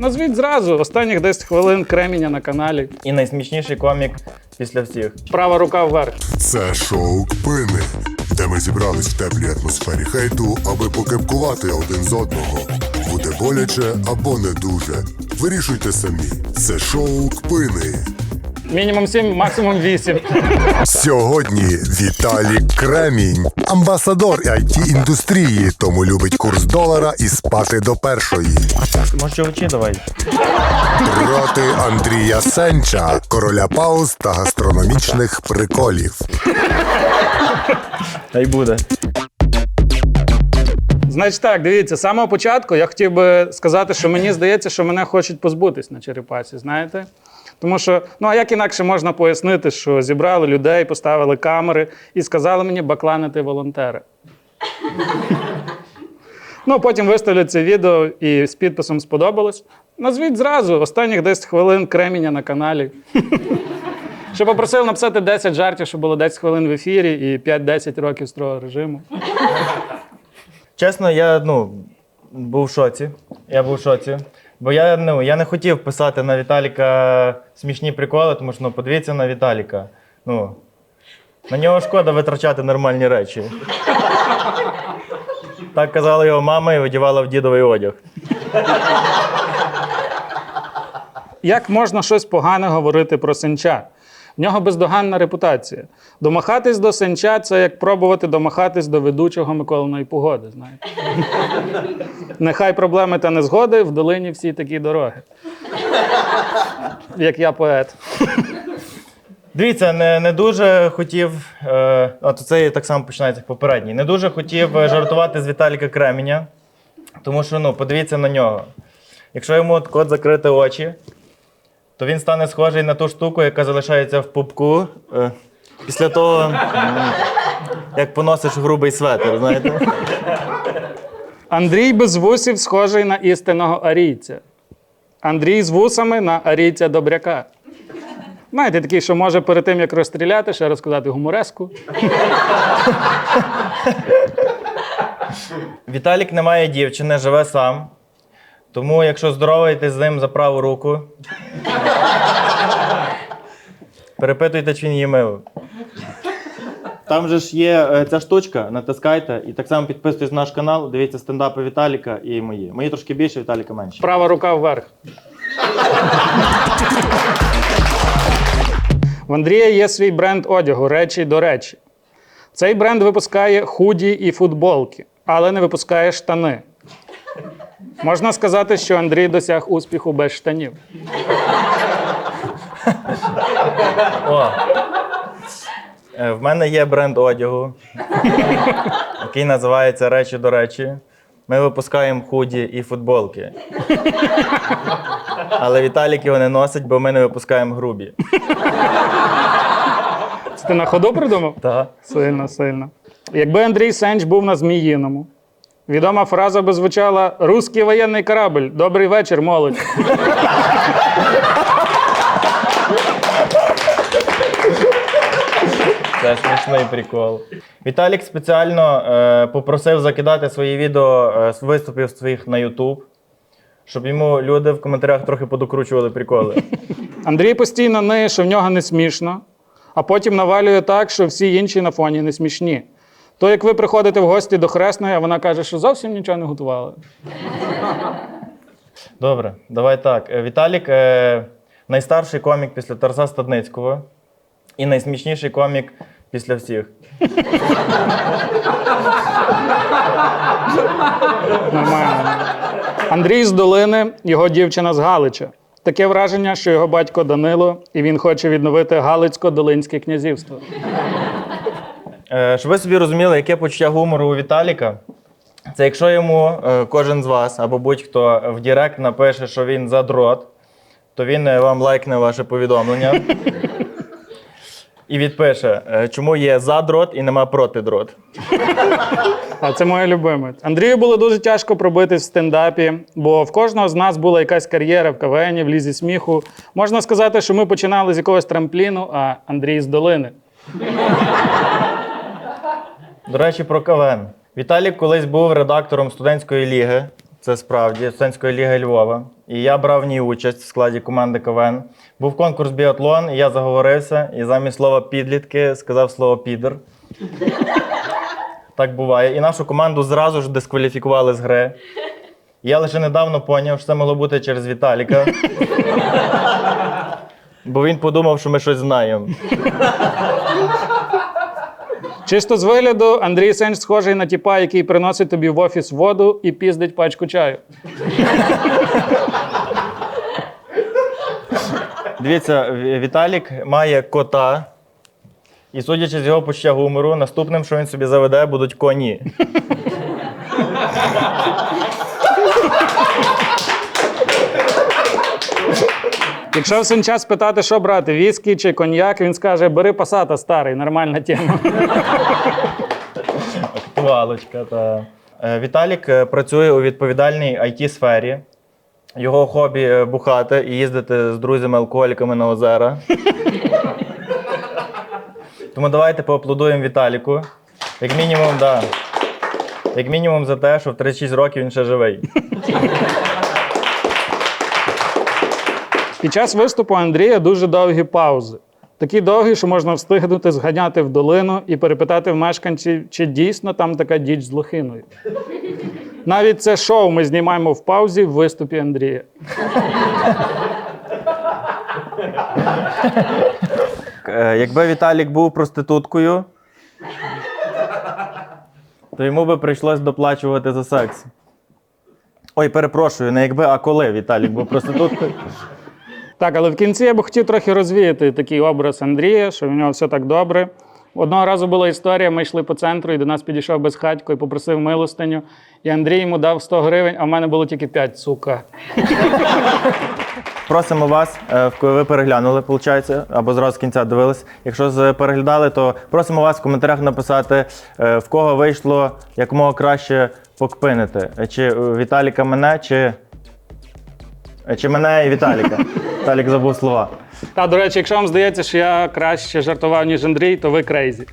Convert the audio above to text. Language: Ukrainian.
Назвіть зразу останніх 10 хвилин креміння на каналі. І найсмішніший комік після всіх. Права рука вверх. Це шоу Кпини, де ми зібрались в теплій атмосфері хейту, аби покепкувати один з одного. Буде боляче або не дуже. Вирішуйте самі. Це шоу Кпини. Мінімум 7, максимум 8. Сьогодні Віталій Кремінь, амбасадор it індустрії, тому любить курс долара і спати до першої. Може, очі давай. Проти Андрія Сенча, короля пауз та гастрономічних приколів. Та й буде. Значить так, дивіться, з самого початку я хотів би сказати, що мені здається, що мене хочуть позбутись на черепасі, знаєте? Тому що, ну а як інакше можна пояснити, що зібрали людей, поставили камери і сказали мені бакланити волонтери. Ну, потім виставлять це відео і з підписом сподобалось. Назвіть зразу останніх 10 хвилин креміння на каналі. Ще попросив написати 10 жартів, щоб було 10 хвилин в ефірі і 5-10 років строгого режиму. Чесно, я ну, був в шоці. Я був в шоці. Бо я, ну, я не хотів писати на Віталіка смішні приколи, тому що ну, подивіться на Віталіка. Ну, на нього шкода витрачати нормальні речі. Так казала його мама і одягала в дідовий одяг. Як можна щось погане говорити про сенча? В нього бездоганна репутація. Домахатись до сенча це як пробувати домахатись до ведучого Миколиної погоди. Знаєте? Нехай проблеми та незгоди в долині всі такі дороги. Як я поет. Дивіться, не, не дуже хотів. Е, от це так само починається попередній. Не дуже хотів е, жартувати з Віталіка Кременя, тому що ну, подивіться на нього. Якщо йому от закрити очі, то він стане схожий на ту штуку, яка залишається в пупку е, після того, як поносиш грубий светр, знаєте? Андрій без вусів схожий на істинного арійця. Андрій з вусами на арійця добряка. Знаєте, такий, що може перед тим, як розстріляти, ще розказати гумореску. Віталік не має дівчини, живе сам. Тому, якщо здороваєтесь з ним за праву руку, перепитуйте, чи він її мив. Там же ж є е, ця штучка, натискайте і так само підписуйтесь на наш канал, дивіться стендапи Віталіка і мої. Мої трошки більше, Віталіка менше. Права рука вверх. В Андрія є свій бренд одягу речі до речі. Цей бренд випускає худі і футболки, але не випускає штани. Можна сказати, що Андрій досяг успіху без штанів. О. Е, В мене є бренд одягу, який називається Речі до речі. Ми випускаємо худі і футболки. Але Віталік його не носить, бо ми не випускаємо грубі. Це ти на ходу придумав? Так. Сильно, сильно. Якби Андрій Сенч був на Зміїному, відома фраза би звучала Руський воєнний корабль. Добрий вечір, молодь. Це смішний прикол. Віталік спеціально е, попросив закидати свої відео е, з виступів своїх на YouTube, щоб йому люди в коментарях трохи подокручували приколи. Андрій постійно ниє, що в нього не смішно, а потім навалює так, що всі інші на фоні не смішні. То як ви приходите в гості до Хресної, а вона каже, що зовсім нічого не готувала. Добре, давай так. Е, Віталік е, найстарший комік після Тараса Стадницького і найсмішніший комік після всіх. Нормально. Андрій з долини, його дівчина з Галича. Таке враження, що його батько Данило, і він хоче відновити Галицько-Долинське князівство. Е, щоб ви собі розуміли, яке почуття гумору у Віталіка. Це якщо йому е, кожен з вас або будь-хто в Директ напише, що він задрот, то він е, вам лайкне ваше повідомлення. І відпише, чому є за дрот і нема проти дрот. А це моє любиме. Андрію було дуже тяжко пробитись в стендапі, бо в кожного з нас була якась кар'єра в КВН, в лізі сміху. Можна сказати, що ми починали з якогось трампліну, а Андрій з долини. До речі, про КВН. Віталік колись був редактором студентської ліги Це справді студентської ліги Львова. І я брав в ній участь в складі команди КВН. Був конкурс біатлон, і я заговорився, і замість слова підлітки сказав слово підер. Так буває. І нашу команду зразу ж дискваліфікували з гри. Я лише недавно поняв, що це могло бути через Віталіка. Бо він подумав, що ми щось знаємо. Чисто з вигляду Андрій Сенч схожий на тіпа, який приносить тобі в офіс воду і піздить пачку чаю. Дивіться, Віталік має кота. І судячи з його почуття гумору, наступним, що він собі заведе, будуть коні. Якщо в Сенча спитати, що брати, віскі чи коньяк, він скаже: бери пасата старий, нормальна тема. Актуалочка, та. Е, Віталік е, працює у відповідальній it сфері Його хобі е, бухати і їздити з друзями-алкоголіками на озера. Тому давайте поаплодуємо Віталіку. Як мінімум, да. Як мінімум за те, що в 36 років він ще живий. Під час виступу Андрія дуже довгі паузи. Такі довгі, що можна встигнути зганяти в долину і перепитати в мешканців, чи дійсно там така діч з лохиною. Навіть це шоу ми знімаємо в паузі в виступі Андрія. Е, Якби Віталік був проституткою, то йому би прийшлось доплачувати за секс. Ой, перепрошую, не якби, а коли Віталік був проституткою. Так, але в кінці я б хотів трохи розвіяти такий образ Андрія, що в нього все так добре. Одного разу була історія, ми йшли по центру, і до нас підійшов безхатько і попросив милостиню. І Андрій йому дав 100 гривень, а в мене було тільки 5, сука. Просимо вас, е, кого ви переглянули, виходить, або зразу з кінця дивились. Якщо переглядали, то просимо вас в коментарях написати, е, в кого вийшло якомога краще покпинити. Чи е, Віталіка мене, чи, чи мене і Віталіка. Віталік забув слова. Та, до речі, якщо вам здається, що я краще жартував, ніж Андрій, то ви крейзі.